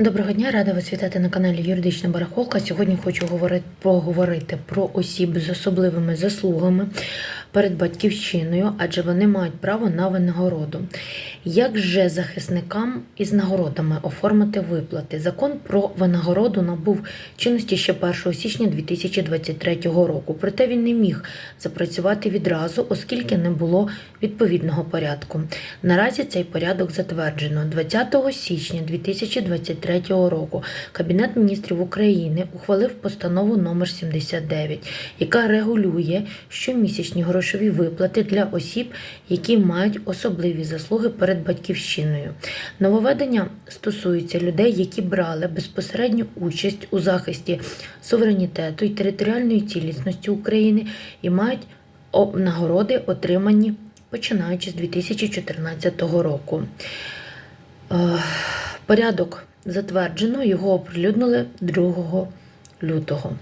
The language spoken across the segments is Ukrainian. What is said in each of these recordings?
Доброго дня, рада вас вітати на каналі Юридична Барахолка. Сьогодні хочу говорити, поговорити про осіб з особливими заслугами перед батьківщиною, адже вони мають право на винагороду. Як же захисникам із нагородами оформити виплати? Закон про винагороду набув чинності ще 1 січня 2023 року. Проте він не міг запрацювати відразу, оскільки не було відповідного порядку. Наразі цей порядок затверджено 20 січня 2023 року. Кабінет міністрів України ухвалив постанову номер 79, яка регулює щомісячні грошові виплати для осіб, які мають особливі заслуги перед батьківщиною. Нововведення стосується людей, які брали безпосередню участь у захисті суверенітету і територіальної цілісності України і мають нагороди, отримані починаючи з 2014 року. Е, Порядок затверджено, його оприлюднили 2 лютого.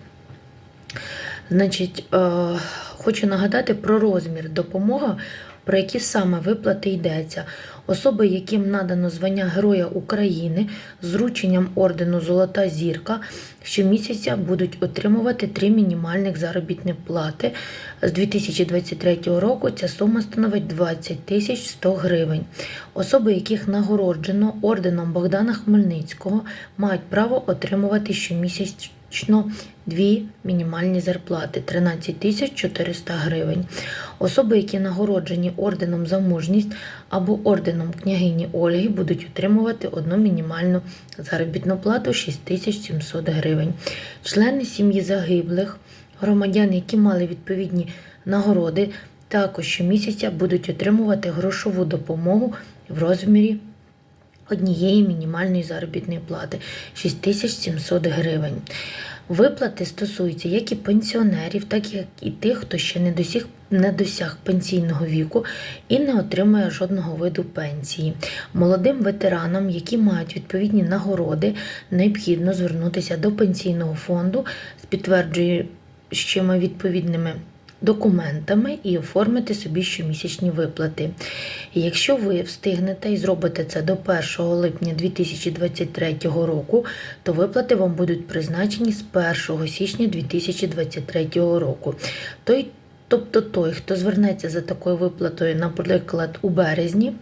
Значить, е, хочу нагадати про розмір допомоги, про які саме виплати йдеться. Особи, яким надано звання Героя України з врученням ордену Золота зірка, щомісяця будуть отримувати три мінімальних заробітні плати. З 2023 року ця сума становить 20 тисяч 100 гривень. Особи, яких нагороджено орденом Богдана Хмельницького, мають право отримувати щомісячно дві мінімальні зарплати 13 тисяч 400 гривень. Особи, які нагороджені орденом за мужність або орденом княгині Ольги, будуть отримувати одну мінімальну заробітну плату 6700 гривень. Члени сім'ї загиблих, громадян, які мали відповідні нагороди, також щомісяця будуть отримувати грошову допомогу в розмірі однієї мінімальної заробітної плати 6700 гривень. Виплати стосуються як і пенсіонерів, так і тих, хто ще не досяг, не досяг пенсійного віку і не отримує жодного виду пенсії. Молодим ветеранам, які мають відповідні нагороди, необхідно звернутися до пенсійного фонду з підтверджуючими відповідними документами і оформити собі щомісячні виплати. І якщо ви встигнете і зробите це до 1 липня 2023 року, то виплати вам будуть призначені з 1 січня 2023 року. Той, тобто той, хто звернеться за такою виплатою, наприклад, у березні.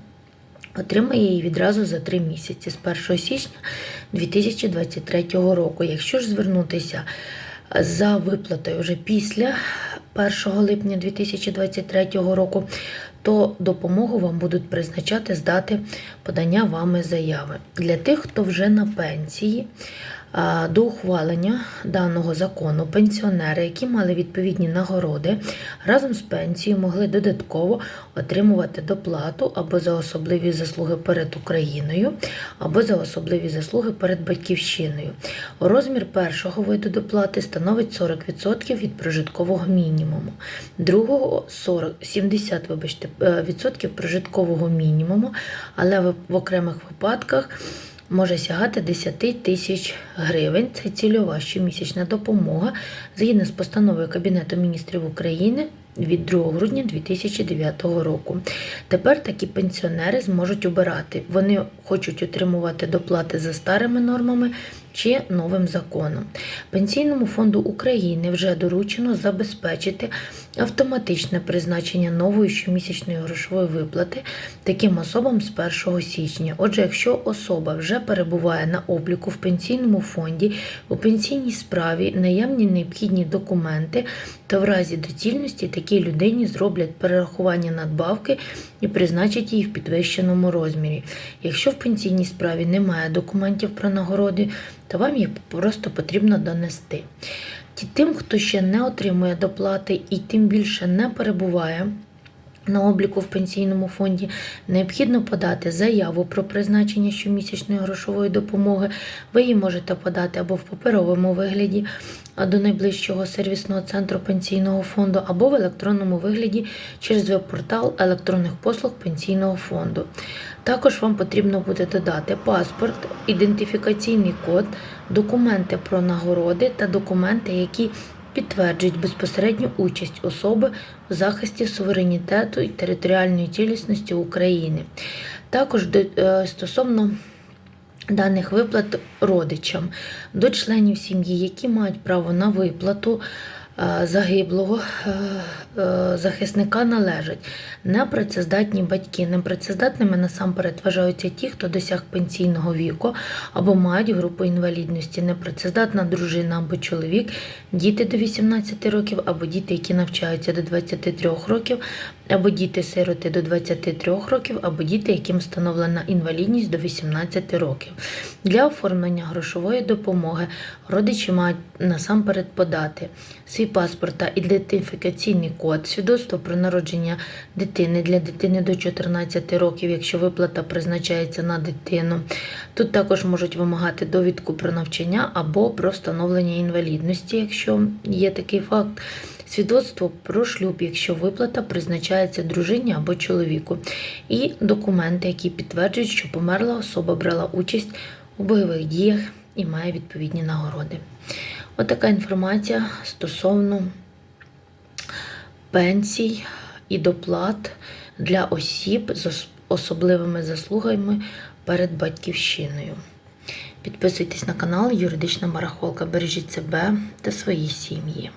Отримає її відразу за три місяці з 1 січня 2023 року. Якщо ж звернутися за виплатою вже після 1 липня 2023 року, то допомогу вам будуть призначати з дати подання вами заяви. Для тих, хто вже на пенсії, до ухвалення даного закону пенсіонери, які мали відповідні нагороди, разом з пенсією могли додатково отримувати доплату або за особливі заслуги перед Україною, або за особливі заслуги перед батьківщиною. Розмір першого виду доплати становить 40% від прожиткового мінімуму, другого 40, 70 вибачте, е, відсотків прожиткового мінімуму, але в, в окремих випадках може сягати 10 тисяч гривень. Це цільова щомісячна допомога згідно з постановою Кабінету міністрів України від 2 грудня 2009 року. Тепер такі пенсіонери зможуть обирати. Вони хочуть отримувати доплати за старими нормами чи новим законом. Пенсійному фонду України вже доручено забезпечити автоматичне призначення нової щомісячної грошової виплати таким особам з 1 січня. Отже, якщо особа вже перебуває на обліку в пенсійному фонді, у пенсійній справі наявні необхідні документи, то в разі доцільності такій людині зроблять перерахування надбавки і призначать її в підвищеному розмірі. Якщо в пенсійній справі немає документів про нагороди, то вам їх просто потрібно донести. Ті- Тим, хто ще не отримує доплати і тим більше не перебуває на обліку в пенсійному фонді, необхідно подати заяву про призначення щомісячної грошової допомоги. Ви її можете подати або в паперовому вигляді а до найближчого сервісного центру пенсійного фонду, або в електронному вигляді через веб-портал електронних послуг пенсійного фонду. Також вам потрібно буде додати паспорт, ідентифікаційний код, документи про нагороди та документи, які підтверджують безпосередню участь особи в захисті суверенітету і територіальної цілісності України. Також е, стосовно даних виплат родичам до членів сім'ї, які мають право на виплату е, загиблого е, захисника належать непрацездатні батьки. Непрацездатними насамперед вважаються ті, хто досяг пенсійного віку або мають групу інвалідності, непрацездатна дружина або чоловік, діти до 18 років, або діти, які навчаються до 23 років, або діти-сироти до 23 років, або діти, яким встановлена інвалідність до 18 років. Для оформлення грошової допомоги родичі мають насамперед подати свій паспорт та ідентифікаційний код, свідоцтво про народження дитини для дитини до 14 років, якщо виплата призначається на дитину. Тут також можуть вимагати довідку про навчання або про встановлення інвалідності, якщо є такий факт. Свідоцтво про шлюб, якщо виплата призначається дружині або чоловіку, і документи, які підтверджують, що померла особа брала участь у бойових діях і має відповідні нагороди. Отака інформація стосовно пенсій і доплат для осіб з особливими заслугами перед батьківщиною. Підписуйтесь на канал Юридична Марахолка. Бережіть себе та свої сім'ї.